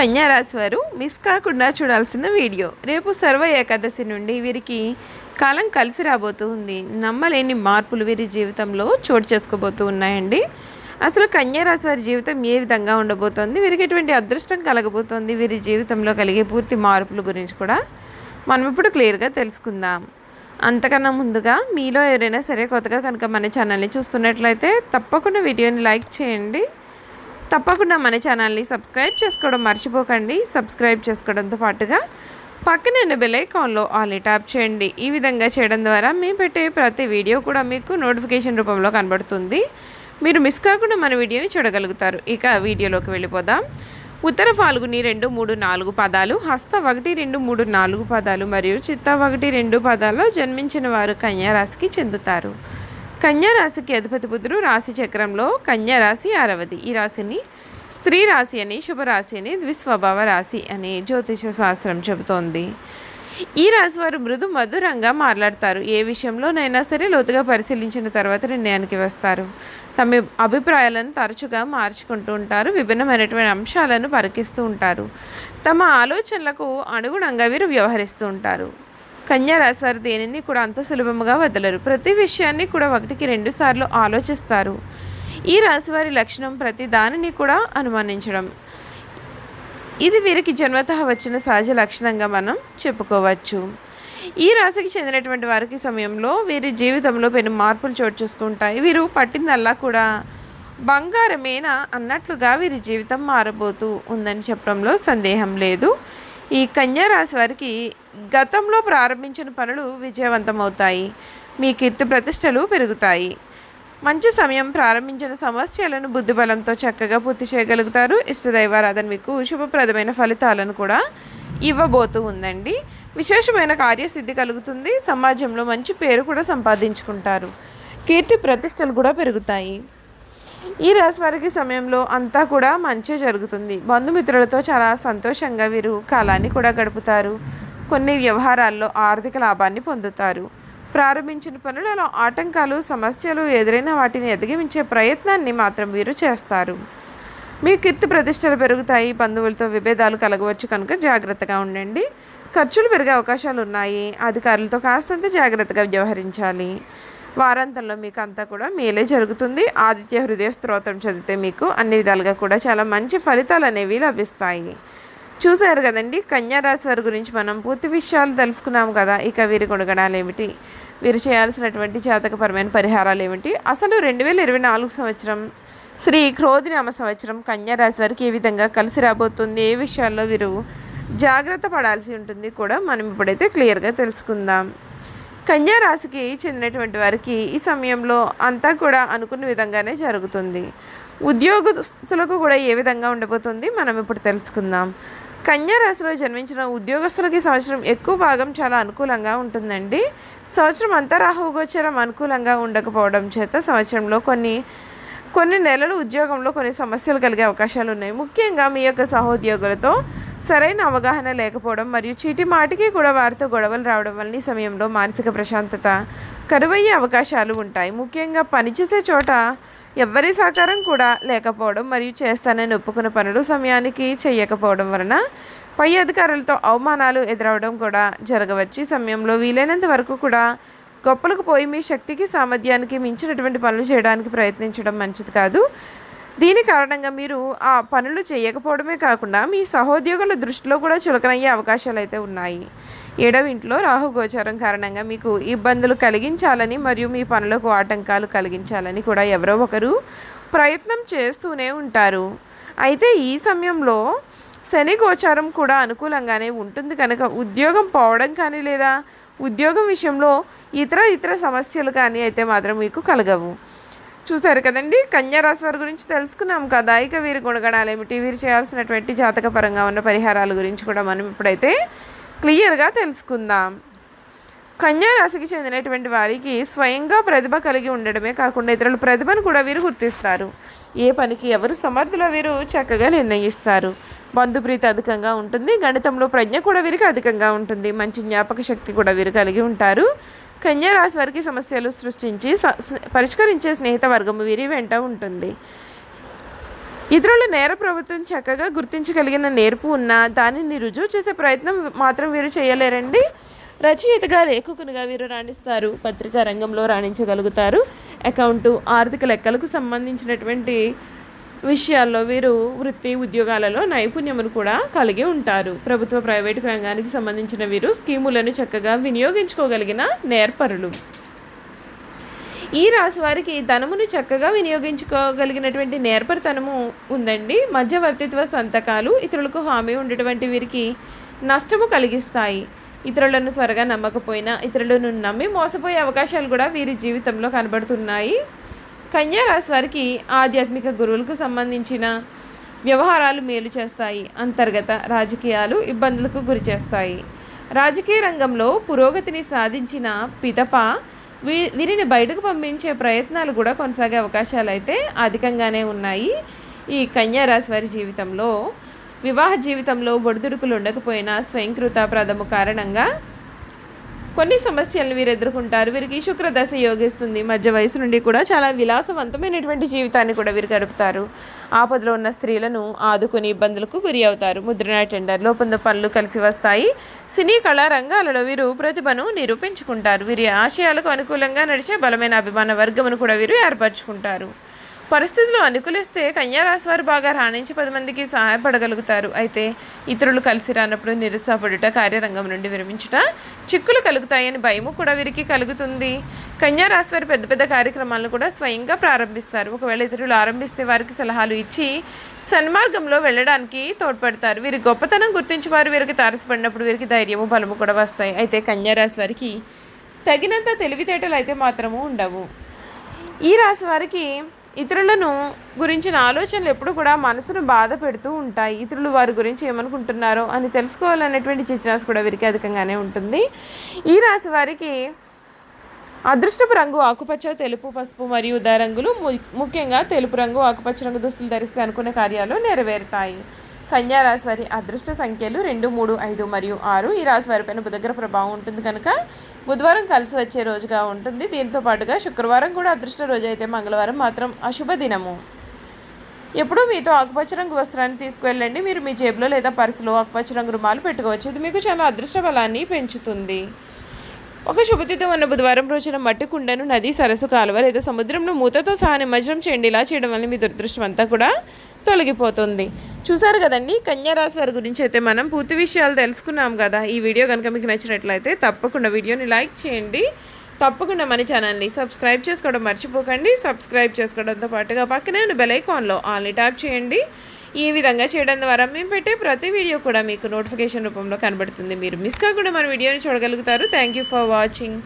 కన్యారాశి వారు మిస్ కాకుండా చూడాల్సిన వీడియో. రేపు సర్వ ఏకాదశి నుండి వీరికి కాలం కలిసి రాబోతూ ఉంది నమ్మలేని మార్పులు వీరి జీవితంలో చోటు చేసుకోబోతూ ఉన్నాయండి. అసలు కన్యారాశి వారి జీవితం ఏ విధంగా ఉండబోతోంది? వీరికి ఎటువంటి అదృష్టం కలగబోతోంది? వీరి జీవితంలో కలిగే పూర్తి మార్పుల గురించి కూడా మనం ఇప్పుడు క్లియర్గా తెలుసుకుందాం. అంతకన్నా ముందుగా మీలో ఎవరైనా సరే కొత్తగా కనుక మన ఛానల్ని చూస్తున్నట్లయితే తప్పకుండా వీడియోని లైక్ చేయండి. తప్పకుండా మన ఛానల్ని సబ్స్క్రైబ్ చేసుకోవడం మర్చిపోకండి. సబ్స్క్రైబ్ చేసుకోవడంతో పాటుగా పక్కనే ఉన్న బెల్ ఐకాన్లో ఆల్ ట్యాప్ చేయండి. ఈ విధంగా చేయడం ద్వారా మేము పెట్టే ప్రతి వీడియో కూడా మీకు నోటిఫికేషన్ రూపంలో కనబడుతుంది. మీరు మిస్ కాకుండా మన వీడియోని చూడగలుగుతారు. ఇక వీడియోలోకి వెళ్ళిపోదాం. ఉత్తర ఫాల్గుని రెండు మూడు నాలుగు పదాలు హస్త ఒకటి రెండు మూడు నాలుగు పదాలు మరియు చిత్త ఒకటి రెండు పదాల్లో జన్మించిన వారు కన్యారాశికి చెందుతారు. కన్యారాశికి అధిపతి బుధుడు రాశి చక్రంలో కన్యారాశి ఆరవది. ఈ రాశిని స్త్రీ రాశి అని శుభరాశి అని ద్విస్వభావ రాశి అని జ్యోతిష శాస్త్రం చెబుతోంది. ఈ రాశి వారు మృదు మధురంగా మాట్లాడతారు. ఏ విషయంలోనైనా సరే లోతుగా పరిశీలించిన తర్వాత నిర్ణయానికి వస్తారు. తమ అభిప్రాయాలను తరచుగా మార్చుకుంటూ ఉంటారు. విభిన్నమైనటువంటి అంశాలను పరికిస్తూ ఉంటారు. తమ ఆలోచనలకు అనుగుణంగా వీరు వ్యవహరిస్తూ ఉంటారు. కన్యా దేనిని కూడా అంత సులభముగా వదలరు. ప్రతి విషయాన్ని కూడా ఒకటికి రెండు సార్లు ఆలోచిస్తారు. ఈ రాశి వారి లక్షణం ప్రతి దానిని కూడా అనుమానించడం. ఇది వీరికి జన్మత వచ్చిన సహజ లక్షణంగా మనం చెప్పుకోవచ్చు. ఈ రాశికి చెందినటువంటి వారికి సమయంలో వీరి జీవితంలో పెను మార్పులు చోటు చేసుకుంటాయి. వీరు పట్టిందల్లా కూడా బంగారమేనా అన్నట్లుగా వీరి జీవితం మారబోతూ ఉందని చెప్పడంలో సందేహం లేదు. ఈ కన్యా రాశి వారికి గతంలో ప్రారంభించిన పనులు విజయవంతమవుతాయి. మీ కీర్తి ప్రతిష్టలు పెరుగుతాయి. మంచి సమయం ప్రారంభించిన సమస్యలను బుద్ధిబలంతో చక్కగా పూర్తి చేయగలుగుతారు. ఇష్టదైవారాధన మీకు శుభప్రదమైన ఫలితాలను కూడా ఇవ్వబోతూ ఉందండి. విశేషమైన కార్యసిద్ధి కలుగుతుంది. సమాజంలో మంచి పేరు కూడా సంపాదించుకుంటారు. కీర్తి ప్రతిష్టలు కూడా పెరుగుతాయి. ఈ రాశి వారికి సమయంలో అంతా కూడా మంచి జరుగుతుంది. బంధుమిత్రులతో చాలా సంతోషంగా వీరు కాలాన్ని కూడా గడుపుతారు. కొన్ని వ్యవహారాల్లో ఆర్థిక లాభాన్ని పొందుతారు. ప్రారంభించిన పనులలో ఆటంకాలు సమస్యలు ఎదురైన వాటిని అధిగమించే ప్రయత్నాన్ని మాత్రం వీరు చేస్తారు. మీ కీర్తి ప్రతిష్టలు పెరుగుతాయి బంధువులతో విభేదాలు కలగవచ్చు కనుక జాగ్రత్తగా ఉండండి. ఖర్చులు పెరిగే అవకాశాలు ఉన్నాయి అధికారులతో కాస్తంత జాగ్రత్తగా వ్యవహరించాలి. వారాంతంలో మీకు అంతా కూడా మేలే జరుగుతుంది. ఆదిత్య హృదయ స్తోత్రం చదివితే మీకు అన్ని విధాలుగా కూడా చాలా మంచి ఫలితాలు అనేవి లభిస్తాయి. చూశారు కదండి కన్యారాశి వారి గురించి మనం పూర్తి విషయాలు తెలుసుకున్నాం కదా ఇక వీరి గుణగణాలు ఏమిటి? వీరు చేయాల్సినటువంటి జాతకపరమైన పరిహారాలు ఏమిటి? అసలు రెండు వేల ఇరవై నాలుగు సంవత్సరం శ్రీ క్రోధినామ సంవత్సరం కన్యారాశి వారికి ఏ విధంగా కలిసి రాబోతుంది ఏ విషయాల్లో వీరు జాగ్రత్త పడాల్సి ఉంటుంది కూడా మనం ఇప్పుడైతే క్లియర్గా తెలుసుకుందాం. కన్యా రాశికి చెందినటువంటి వారికి ఈ సమయంలో అంతా కూడా అనుకున్న విధంగానే జరుగుతుంది. ఉద్యోగస్తులకు కూడా ఏ విధంగా ఉండబోతుంది మనం ఇప్పుడు తెలుసుకుందాం. కన్యారాశిలో జన్మించిన ఉద్యోగస్తులకి సంవత్సరం ఎక్కువ భాగం చాలా అనుకూలంగా ఉంటుందండి. సంవత్సరం అంతా రాహువు గోచరం అనుకూలంగా ఉండకపోవడం చేత సంవత్సరంలో కొన్ని కొన్ని నెలలు ఉద్యోగంలో కొన్ని సమస్యలు కలిగే అవకాశాలు ఉన్నాయి. ముఖ్యంగా మీ యొక్క సహోద్యోగులతో సరైన అవగాహన లేకపోవడం మరియు చీటి మాటికి కూడా వారితో గొడవలు రావడం వల్ల ఈ సమయంలో మానసిక ప్రశాంతత కరువయ్యే అవకాశాలు ఉంటాయి. ముఖ్యంగా పనిచేసే చోట ఎవ్వరి సహకారం కూడా లేకపోవడం మరియు చేస్తానని ఒప్పుకున్న పనులు సమయానికి చేయకపోవడం వలన పై అధికారులతో అవమానాలు ఎదురవడం కూడా జరగవచ్చు. సమయంలో వీలైనంత వరకు కూడా గొప్పలకు పోయి మీ శక్తికి సామర్థ్యానికి మించినటువంటి పనులు చేయడానికి ప్రయత్నించడం మంచిది కాదు. దీని కారణంగా మీరు ఆ పనులు చేయకపోవడమే కాకుండా మీ సహోద్యోగుల దృష్టిలో కూడా చులకనయ్యే అవకాశాలు అయితే ఉన్నాయి. ఏడవ ఇంట్లో రాహు గోచారం కారణంగా మీకు ఇబ్బందులు కలిగించాలని మరియు మీ పనులకు ఆటంకాలు కలిగించాలని కూడా ఎవరో ఒకరు ప్రయత్నం చేస్తూనే ఉంటారు. అయితే ఈ సమయంలో శని గోచారం కూడా అనుకూలంగానే ఉంటుంది కనుక ఉద్యోగం పోవడం కానీ లేదా ఉద్యోగం విషయంలో ఇతర ఇతర సమస్యలు కానీ అయితే మాత్రం మీకు కలగవు. చూశారు కదండి. కన్యారాశి వారి గురించి తెలుసుకున్నాం కదా. ఇక వీరి గుణగణాలు ఏమిటి? వీరు చేయాల్సినటువంటి జాతకపరంగా ఉన్న పరిహారాల గురించి కూడా మనం ఇప్పుడైతే క్లియర్గా తెలుసుకుందాం. కన్యారాశికి చెందినటువంటి వారికి స్వయంగా ప్రతిభ కలిగి ఉండడమే కాకుండా ఇతరుల ప్రతిభను కూడా వీరు గుర్తిస్తారు. ఏ పనికి ఎవరు సమర్థులో వీరు చక్కగా నిర్ణయిస్తారు. బంధుప్రీతి అధికంగా ఉంటుంది. గణితంలో ప్రజ్ఞ కూడా వీరికి అధికంగా ఉంటుంది. మంచి జ్ఞాపక శక్తి కూడా వీరు కలిగి ఉంటారు. కన్యా వారికి సమస్యలు సృష్టించి పరిష్కరించే స్నేహిత వర్గము వీరి వెంట ఉంటుంది. ఇతరుల నేర ప్రభుత్వం చక్కగా గుర్తించగలిగిన నేర్పు ఉన్న దానిని రుజువు చేసే ప్రయత్నం మాత్రం వీరు చేయలేరండి. రచయితగా లేఖకునిగా వీరు రాణిస్తారు. పత్రికా రంగంలో రాణించగలుగుతారు. అకౌంటు ఆర్థిక లెక్కలకు సంబంధించినటువంటి విషయాల్లో వీరు వృత్తి ఉద్యోగాలలో నైపుణ్యమును కూడా కలిగి ఉంటారు. ప్రభుత్వ ప్రైవేటు రంగానికి సంబంధించిన వీరు స్కీములను చక్కగా వినియోగించుకోగలిగిన నేర్పరులు. ఈ రాశి వారికి ధనమును చక్కగా వినియోగించుకోగలిగినటువంటి నేర్పరితనము ఉందండి. మధ్యవర్తిత్వ సంతకాలు ఇతరులకు హామీ ఉండేటువంటి వీరికి నష్టము కలిగిస్తాయి. ఇతరులను త్వరగా నమ్మకపోయినా ఇతరులను నమ్మి మోసపోయే అవకాశాలు కూడా వీరి జీవితంలో కనబడుతున్నాయి. కన్యారాశి వారికి ఆధ్యాత్మిక గురువులకు సంబంధించిన వ్యవహారాలు మేలు చేస్తాయి. అంతర్గత రాజకీయాలు ఇబ్బందులకు గురి చేస్తాయి. రాజకీయ రంగంలో పురోగతిని సాధించిన పితప వీ వీరిని బయటకు పంపించే ప్రయత్నాలు కూడా కొనసాగే అవకాశాలు అయితే అధికంగానే ఉన్నాయి. ఈ కన్యారాశి వారి జీవితంలో వివాహ జీవితంలో ఒడిదుడుకులు ఉండకపోయినా స్వయంకృత ప్రథము కారణంగా కొన్ని సమస్యలను వీరు ఎదుర్కొంటారు. వీరికి శుక్రదశ యోగిస్తుంది. మధ్య వయసు నుండి కూడా చాలా విలాసవంతమైనటువంటి జీవితాన్ని కూడా వీరు గడుపుతారు. ఆపదలో ఉన్న స్త్రీలను ఆదుకుని ఇబ్బందులకు గురి అవుతారు. ముద్రణ టెండర్లో పొంద పనులు కలిసి వస్తాయి. సినీ కళా రంగాలలో వీరు ప్రతిభను నిరూపించుకుంటారు. వీరి ఆశయాలకు అనుకూలంగా నడిచే బలమైన అభిమాన వర్గమును కూడా వీరు ఏర్పరచుకుంటారు. పరిస్థితులు అనుకూలిస్తే కన్యారాశి వారు బాగా రాణించి పది మందికి సహాయపడగలుగుతారు. అయితే ఇతరులు కలిసి రానప్పుడు నిరుత్సాహపడుట కార్యరంగం నుండి విరమించుట చిక్కులు కలుగుతాయని భయము కూడా వీరికి కలుగుతుంది. కన్యారాశి వారి పెద్ద పెద్ద కార్యక్రమాలను కూడా స్వయంగా ప్రారంభిస్తారు. ఒకవేళ ఇతరులు ఆరంభిస్తే వారికి సలహాలు ఇచ్చి సన్మార్గంలో వెళ్ళడానికి తోడ్పడతారు. వీరి గొప్పతనం గుర్తించి వారు వీరికి తారసపడినప్పుడు వీరికి ధైర్యము బలము కూడా వస్తాయి. అయితే కన్యారాశి వారికి తగినంత తెలివితేటలు అయితే మాత్రము ఉండవు. ఈ రాశి వారికి ఇతరులను గురించిన ఆలోచనలు ఎప్పుడు కూడా మనసును బాధ పెడుతూ ఉంటాయి. ఇతరులు వారి గురించి ఏమనుకుంటున్నారో అని తెలుసుకోవాలనేటువంటి చిత్రాస్ కూడా వీరికి అధికంగానే ఉంటుంది. ఈ రాశి వారికి అదృష్టపు రంగు ఆకుపచ్చ తెలుపు పసుపు మరియు ఉదా రంగులు ము- ముఖ్యంగా తెలుపు రంగు ఆకుపచ్చ రంగు దుస్తులు ధరిస్తే అనుకునే కార్యాలు నెరవేరుతాయి. కన్యా రాశి వారి అదృష్ట సంఖ్యలు రెండు మూడు ఐదు మరియు ఆరు. ఈ రాశి వారిపైన బుధగ్ర ప్రభావం ఉంటుంది కనుక బుధవారం కలిసి వచ్చే రోజుగా ఉంటుంది. దీంతో పాటుగా శుక్రవారం కూడా అదృష్ట రోజు అయితే మంగళవారం మాత్రం అశుభ దినము. ఎప్పుడూ మీతో ఆకుపచ్చ రంగు వస్త్రాన్ని తీసుకువెళ్ళండి. మీరు మీ జేబులో లేదా పర్సులో ఆకుపచ్చ రంగు రుమాలు పెట్టుకోవచ్చు. ఇది మీకు చాలా అదృష్ట బలాన్ని పెంచుతుంది. ఒక శుభతిథి ఉన్న బుధవారం రోజున మట్టి కుండను నది సరస్సు కాలువ లేదా సముద్రంలో మూతతో సహా నిమజ్జనం చేయండి. ఇలా చేయడం వల్ల మీ దురదృష్టం అంతా కూడా తొలగిపోతుంది. చూసారు కదండి కన్యారాశి వారి గురించి అయితే మనం పూర్తి విషయాలు తెలుసుకున్నాం కదా. ఈ వీడియో కనుక మీకు నచ్చినట్లయితే తప్పకుండా వీడియోని లైక్ చేయండి. తప్పకుండా మన ఛానల్ని సబ్స్క్రైబ్ చేసుకోవడం మర్చిపోకండి. సబ్స్క్రైబ్ చేసుకోవడంతో పాటుగా పక్కనే ఉన్న బెల్ ఐకాన్లో ఆల్ని ట్యాప్ చేయండి. ఈ విధంగా చేయడం ద్వారా మేము పెట్టే ప్రతి వీడియో కూడా మీకు నోటిఫికేషన్ రూపంలో కనబడుతుంది. మీరు మిస్ కాకుండా మన వీడియోని చూడగలుగుతారు. Thank you for watching